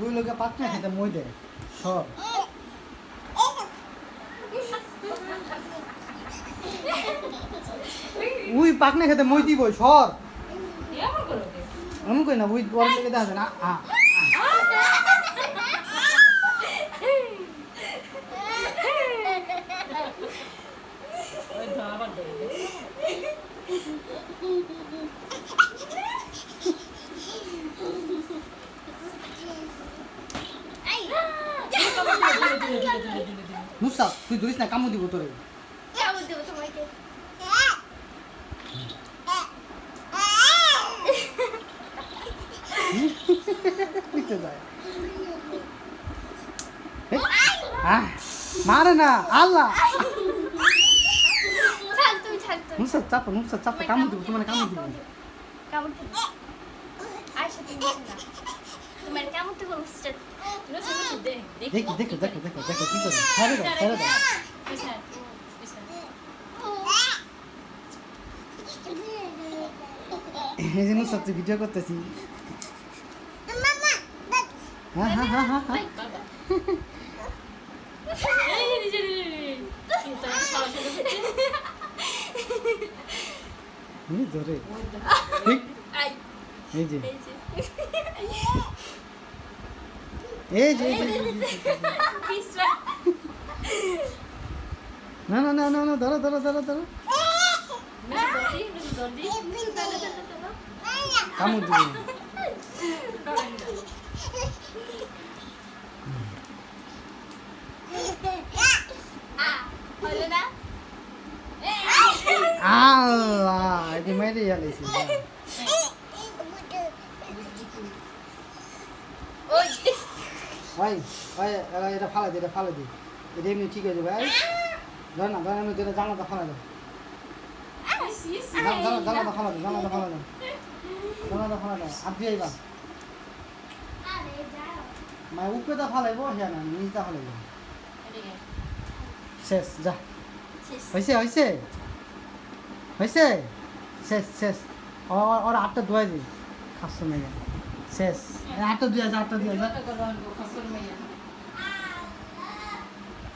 ওই লোকে পাক না খেতে মই দে সব উই পাকনা খেতে মই দিব সর। এমন কই না উই বড় থেকে দেখা না আ। মুসা তুই ধরিস না কামু দিব তোরে। দেবো আহ, মারে না, আল্লাহ। তুমি তুমি মুসা চাপ মুসা কামু দিব, তোমার কামু দিব। কেমন আয়সা তুমি বসে না তোমার কেমন তো বলছো নুসি, নুসি, দে, দেখি। দেখি দেখো দেখো দেখো দেখো কি করে ছেড়ে দাও ছেড়ে দাও পিছনে, পিছনে। এই যে মুসা ভিডিও করতেছি হ্যাঁ হ্যাঁ হ্যাঁ হ্যাঁ হ্যাঁ ধরে এই যে এই যে। না না না না না ধরো ধরো ধরো ধরো নুসি, ধরদি, নুসি, ধরদি। নুসি, ধরো, ধরো, ধরো, ধরো। কামু দিব আল্লাহ এটি মেরে ওই ভাই ভাই এটা ফালা দে এটা ফালা দে। এটা এমনি ঠিক আছে ভাই ধর না, ধর এমনি এটা জানলাটা ফালা দাও জানলাটা ফালা দাও জানলাটা ফালা দাও জানলাটা ফালা দাও আপনি আইবা। মাই উপরেটা ফালাইবো হ্যাঁ না নিচটা ফালাইবো। শেষ, যা। হয়েছে হয়েছে হয়েছে শেষ শেষ। ওর আটটা ধোয়া দিই খাস মেয়ে। শেষ এই আটটা দুই আছে আটটা দুই আছে